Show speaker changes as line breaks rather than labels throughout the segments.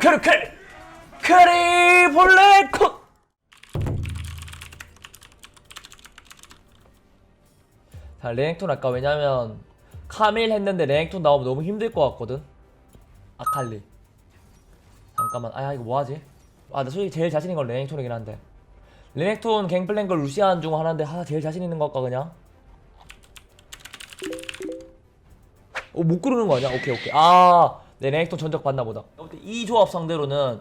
크리 크리 크리 볼레콘 자 레넥톤 할까? 왜냐면 카밀 했는데 레넥톤 나오면 너무 힘들 것 같거든? 아칼리. 잠깐만. 아야 이거 뭐하지? 아 나 솔직히 제일 자신 있는 건 레넥톤이긴 한데. 레넥톤 갱플랭글 루시안 중 하나인데 하 제일 자신 있는 거 할까 그냥? 어, 못 그러는 거 아니야? 오케이, 오케이. 아, 네, 레넥톤 전적 봤나 보다. 이 조합 상대로는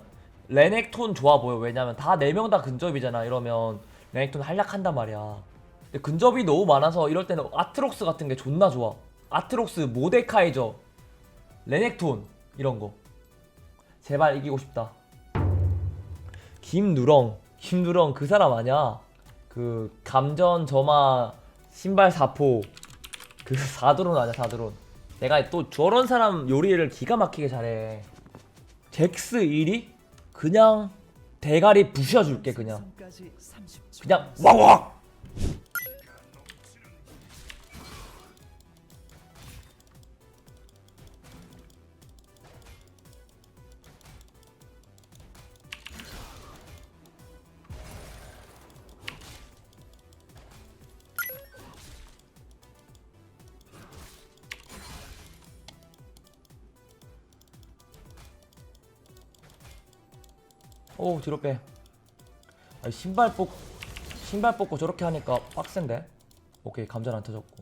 레넥톤 좋아 보여. 왜냐면 다 네 명 다 근접이잖아. 이러면 레넥톤 활약한단 말이야. 근데 근접이 너무 많아서 이럴 때는 아트록스 같은 게 존나 좋아. 아트록스, 모데카이저, 레넥톤 이런 거. 제발 이기고 싶다. 김누렁, 김누렁 그 사람 아냐? 그 감전 점화 신발 사포 그 사드론 아니야 사드론 내가 또 저런 사람 요리를 기가 막히게 잘해. 잭스 1위? 그냥 대가리 부셔줄게 그냥. 그냥 왕왕 오 뒤로 빼. 아니, 신발 뽑 신발 뽑고 저렇게 하니까 빡센데? 오케이 감전 안 터졌고.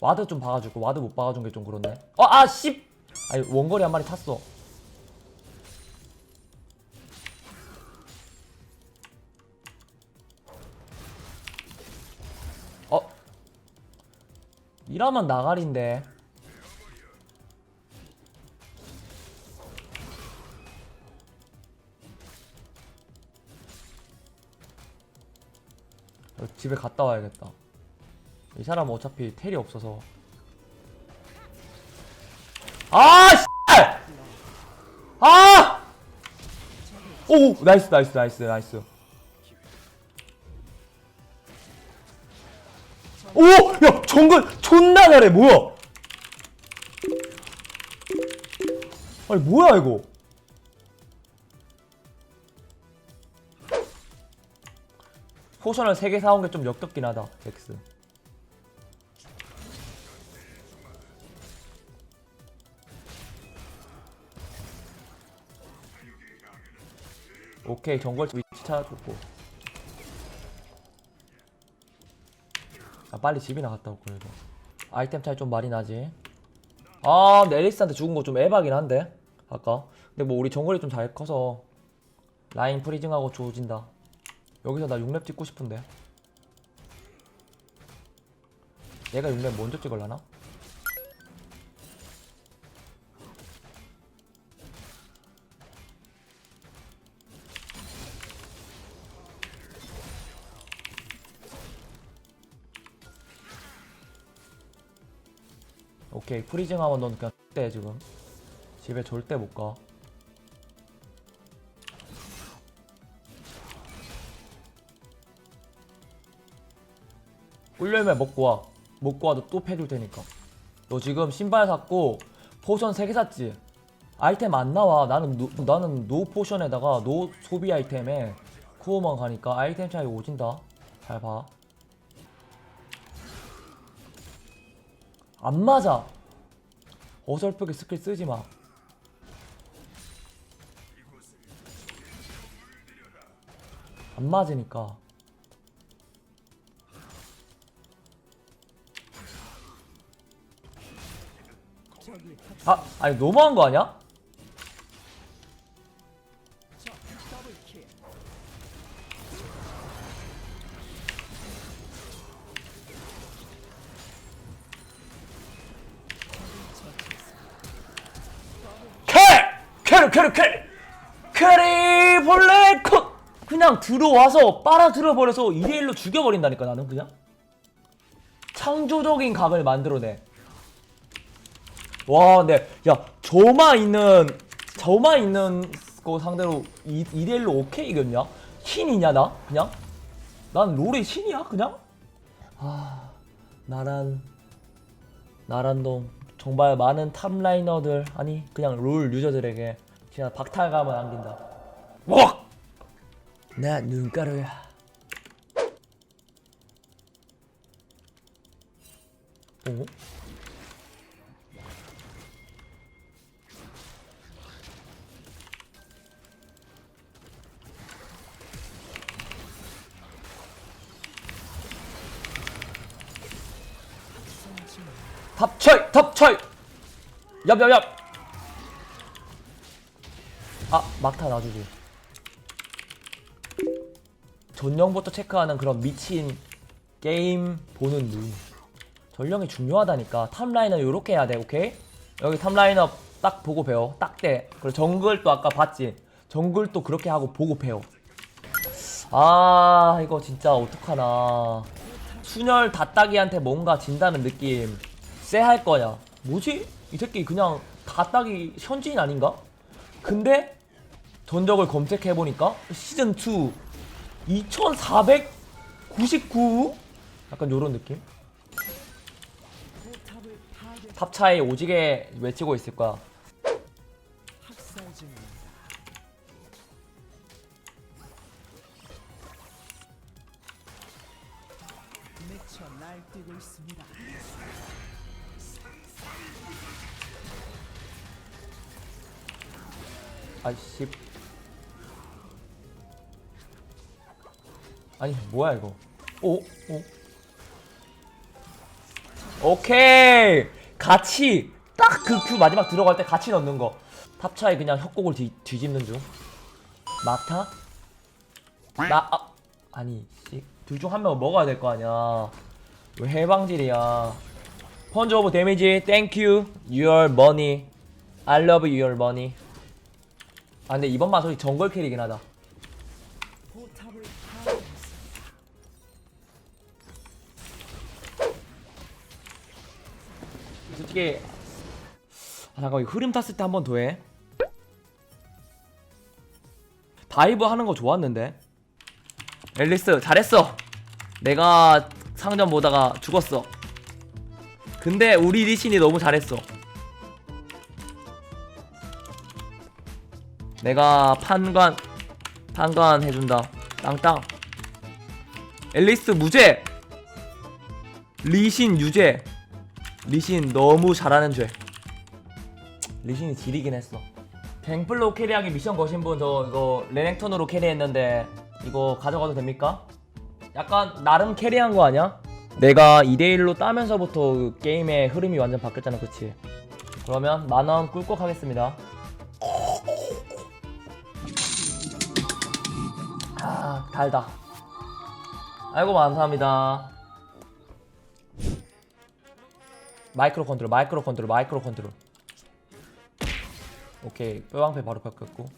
와드 좀 박아주고 와드 못 박아준 게 좀 그렇네. 어 아 씨! 아니 원거리 한 마리 탔어. 어? 이러면 나가리인데 집에 갔다 와야겠다. 이 사람은 어차피 텔이 없어서. 아, 씨발! 아! 오, 나이스, 나이스, 나이스, 나이스. 오, 야, 정글 존나 잘해, 뭐야? 아니, 뭐야, 이거? 포션을 3개 사온 게 좀 역겹긴 하다, 잭스. 오케이, 정글 위치 찾아줬고. 아, 빨리 집이나 갔다 올걸, 이거. 아이템 차이 좀 많이 나지. 아, 근데 앨리스한테 죽은 거좀 에바긴 한데? 아까. 근데 뭐 우리 정글이 좀 잘 커서 라인 프리징하고 조진다. 여기서 나 6렙 찍고 싶은데. 얘가 6렙 먼저 찍을라나? 오케이 프리징 하면 넌 그냥 때 지금. 집에 절대 못가 꿀열매 먹고 와. 먹고 와도 또 패줄 테니까. 너 지금 신발 샀고 포션 3개 샀지? 아이템 안 나와. 나는 노, 나는 노 포션에다가 노 소비 아이템에 쿠어만 가니까 아이템 차이 오진다. 잘 봐. 안 맞아. 어설프게 스킬 쓰지 마. 안 맞으니까. 아, 아니 너무한 거 아니야? 캐! 캐르 캐르 캐르 캐리 볼레 컷! 그냥 들어와서 빨아들여 버려서 2대1로 죽여버린다니까 나는 그냥 창조적인 각을 만들어내 와, 근데 야 저만 있는 저만 있는 거 상대로 2, 2대1로 오케이 이겼냐? 신이냐 나? 그냥? 난 롤의 신이야 그냥? 아 나란 나란동 정말 많은 탑라이너들 아니 그냥 롤 유저들에게 진짜 박탈감을 안긴다 와! 나 눈가루야 오? 탑철 탑철. 얍얍얍. 아 막타 놔주고 전령부터 체크하는 그런 미친 게임 보는 눈. 전령이 중요하다니까. 탑라인은 요렇게 해야 돼 오케이? 여기 탑라인업 딱 보고 배워. 딱대 그리고 정글도 아까 봤지? 정글도 그렇게 하고 보고 배워. 아 이거 진짜 어떡하나. 순혈 다따기한테 뭔가 진다는 느낌 쎄할 거냐 뭐지? 이 새끼 그냥 다따기 현지인 아닌가? 근데 전적을 검색해보니까 시즌2 2499? 약간 요런 느낌? 탑 차이 오지게 외치고 있을 거야 아이씨. 아니 뭐야 이거? 오? 오? 오케이! 같이 딱 그 큐 마지막 들어갈 때 같이 넣는 거. 탑차에 그냥 협곡을 뒤, 뒤집는 중. 막타? 나 아, 아니 둘 중 한 명은 먹어야 될 거 아니야. 왜 해방질이야 펀즈 오브 데미지 땡큐 your money I love your money 아 근데 이번 마술이 정글 캐리긴 하다. 솔직히 아 잠깐 이거 흐름 탔을 때 한 번 더 해. 다이브 하는 거 좋았는데. 앨리스 잘했어. 내가 상점 보다가 죽었어. 근데 우리 리신이 너무 잘했어. 내가 판관 판관 해준다. 땅땅. 앨리스 무죄. 리신 유죄. 리신 너무 잘하는 죄. 리신이 지리긴 했어. 갱플로 캐리하기 미션 거신 분 저 이거 레넥턴으로 캐리했는데 이거 가져가도 됩니까? 약간 나름 캐리한 거 아니야? 내가 2대1로 따면서부터 그 게임의 흐름이 완전 바뀌었잖아 그치? 그러면 만원 꿀꺽 하겠습니다. 아 달다. 아이고 감사합니다. 마이크로 컨트롤 마이크로 컨트롤 마이크로 컨트롤. 오케이 뼈방패 바로 깎았고.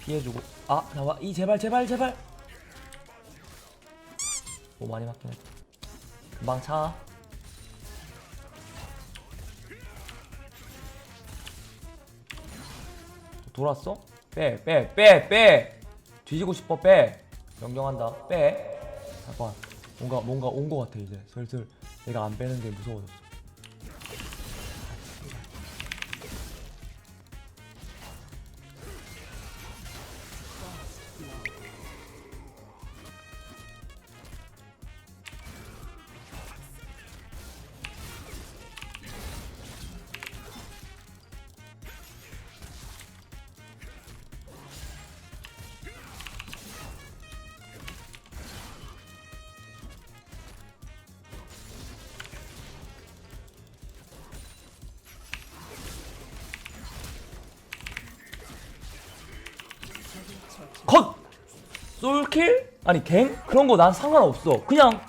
피해주고. 아 나와 이 제발 제발 제발 오 많이 맞긴 했다. 금방 차. 돌았어? 빼 빼 빼 빼! 뒤지고 싶어 빼! 명령한다. 빼! 잠깐 뭔가 뭔가 온 거 같아 이제. 슬슬. 내가 안 빼는 게 무서워졌어 솔킬? 아니 갱? 그런 거 난 상관없어. 그냥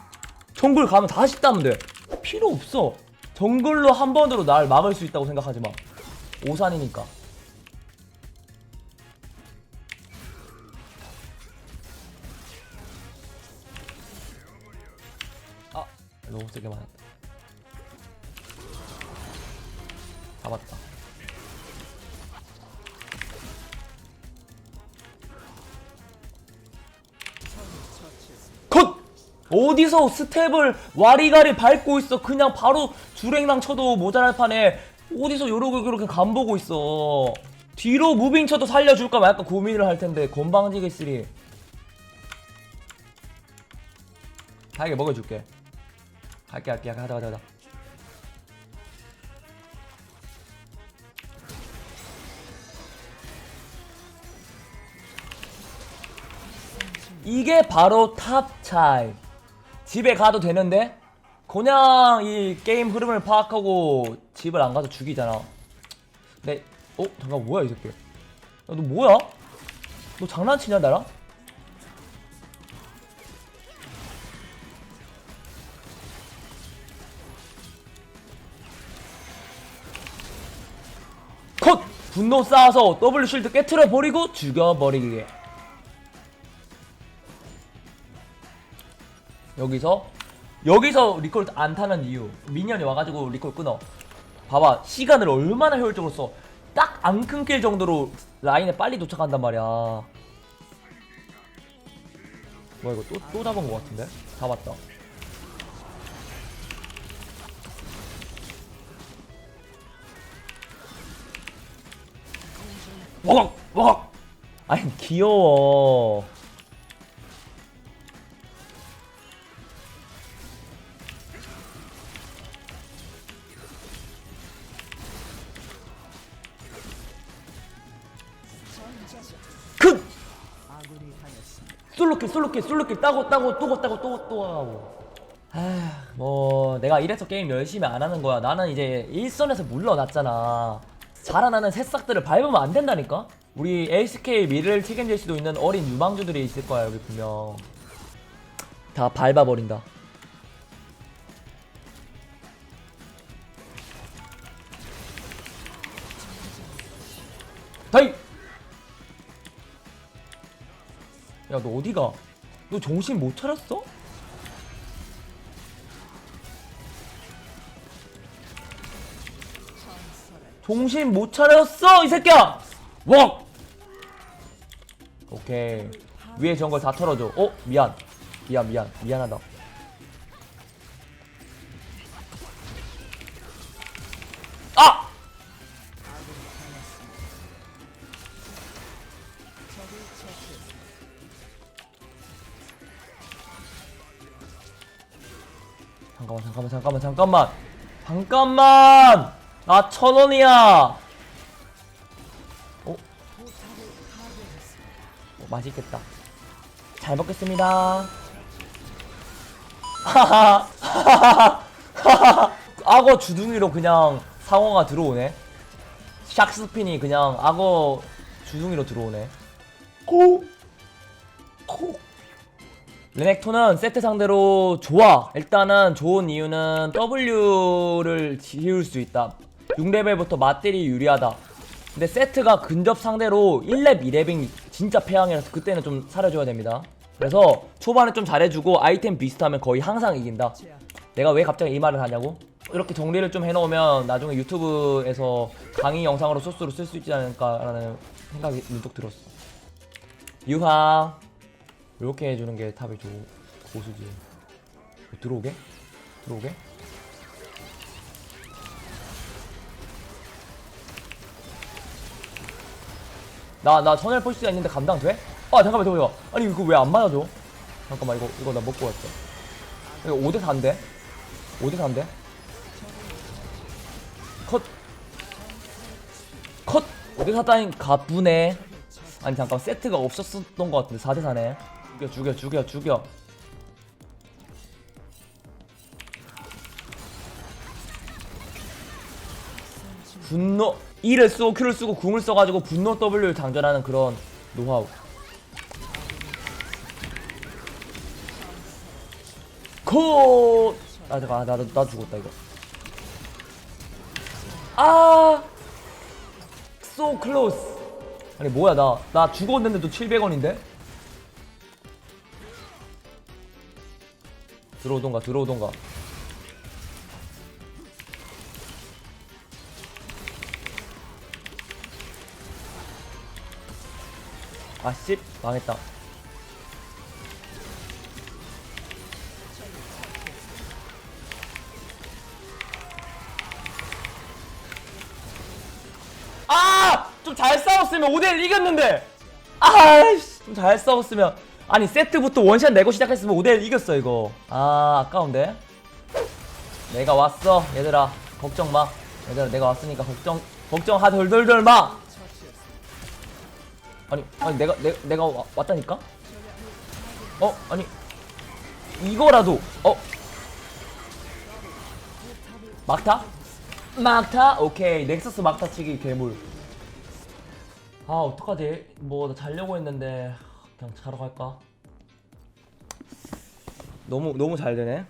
정글 가면 다시 따면 돼. 필요 없어. 정글로 한 번으로 날 막을 수 있다고 생각하지 마. 오산이니까. 아 너무 세게 맞았다 잡았다 어디서 스텝을 와리가리 밟고 있어? 그냥 바로 주랭랑 쳐도 모자랄 판에 어디서 요러고 그렇게 간 보고 있어? 뒤로 무빙 쳐도 살려줄까 말까 고민을 할 텐데 건방지게 쓰리. 달게 먹여줄게. 갈게 갈게. 가자 가자 가자. 이게 바로 탑 차이 집에 가도 되는데 그냥 이 게임 흐름을 파악하고 집을 안 가서 죽이잖아 네, 어? 잠깐 뭐야 이 새끼 야, 너 뭐야? 너 장난치냐 나랑? 컷! 분노 쌓아서 W 실드 깨트려 버리고 죽여버리게 여기서 여기서 리콜 안 타는 이유 미니언이 와가지고 리콜 끊어. 봐봐 시간을 얼마나 효율적으로 써 딱 안 끊길 정도로 라인에 빨리 도착한단 말이야. 뭐야 이거 또, 또 잡은 것 같은데? 잡았다. 워걱 워걱 아니 귀여워 솔로킬 솔로킬 솔로킬 따고 따고 또고 따고 또또 하고. 아뭐 내가 이래서 게임 열심히 안 하는 거야. 나는 이제 일선에서 물러났잖아. 자라나는 새싹들을 밟으면 안 된다니까? 우리 LCK 미래를 책임질 수도 있는 어린 유망주들이 있을 거야 여기 분명. 다 밟아버린다. 다이 야 너 어디가? 너 정신 못 차렸어? 정신 못 차렸어 이 새끼야! 웍! 오케이 위에 정글 다 털어줘 어? 미안 미안 미안 미안하다 잠깐만 잠깐만 잠깐만. 잠깐만! 나 천원이야! 어? 어? 맛있겠다. 잘 먹겠습니다. 하하 하 하하 악어 주둥이로 그냥 상어가 들어오네? 샥스핀이 그냥 악어 주둥이로 들어오네? 코? 코. 레넥톤은 세트 상대로 좋아. 일단은 좋은 이유는 W를 지울 수 있다. 6레벨부터 맞들이 유리하다. 근데 세트가 근접 상대로 1렙, 2렙이 진짜 패양이라서 그때는 좀 사려줘야 됩니다. 그래서 초반에 좀 잘해주고 아이템 비슷하면 거의 항상 이긴다. 내가 왜 갑자기 이 말을 하냐고? 이렇게 정리를 좀 해놓으면 나중에 유튜브에서 강의 영상으로 소스로 쓸 수 있지 않을까라는 생각이 문득 들었어. 유하 이렇게 해주는 게 탑이 좋 고수지. 뭐 들어오게? 들어오게? 나, 나 선열 포시가 있는데 감당 돼? 아, 잠깐만, 잠깐만. 아니, 이거 왜 안 맞아줘? 잠깐만, 이거, 이거 나 먹고 왔어. 이거 5대 4인데? 5대 4인데? 컷. 컷! 5대 4 따윈 가쁘네. 아니, 잠깐, 세트가 없었던 것 같은데, 4대 4네. 죽여, 죽여, 죽여, 죽여. 분노 E를 쓰고 Q를 쓰고 궁을 써가지고 분노 W를 장전하는 그런 노하우. 코. 아 잠깐 나나 나 죽었다 이거. 아. So close. 아니 뭐야 나 나 죽었는데도 700원인데? 들어오던가 들어오던가. 아씨 망했다. 잘 싸웠으면 5대1 이겼는데 아이씨 좀 잘 싸웠으면 아니 세트부터 원샷 내고 시작했으면 5대1 이겼어 이거. 아 아까운데? 내가 왔어 얘들아. 걱정 마. 얘들아 내가 왔으니까 걱정 걱정 하 덜덜덜 마. 아니 아니 내가 내, 내가 와, 왔다니까? 어 아니 이거라도 어? 막타? 막타? 오케이. 넥서스 막타 치기 괴물. 아 어떡하지? 뭐 나 자려고 했는데 그냥 자러 갈까? 너무 너무 잘 되네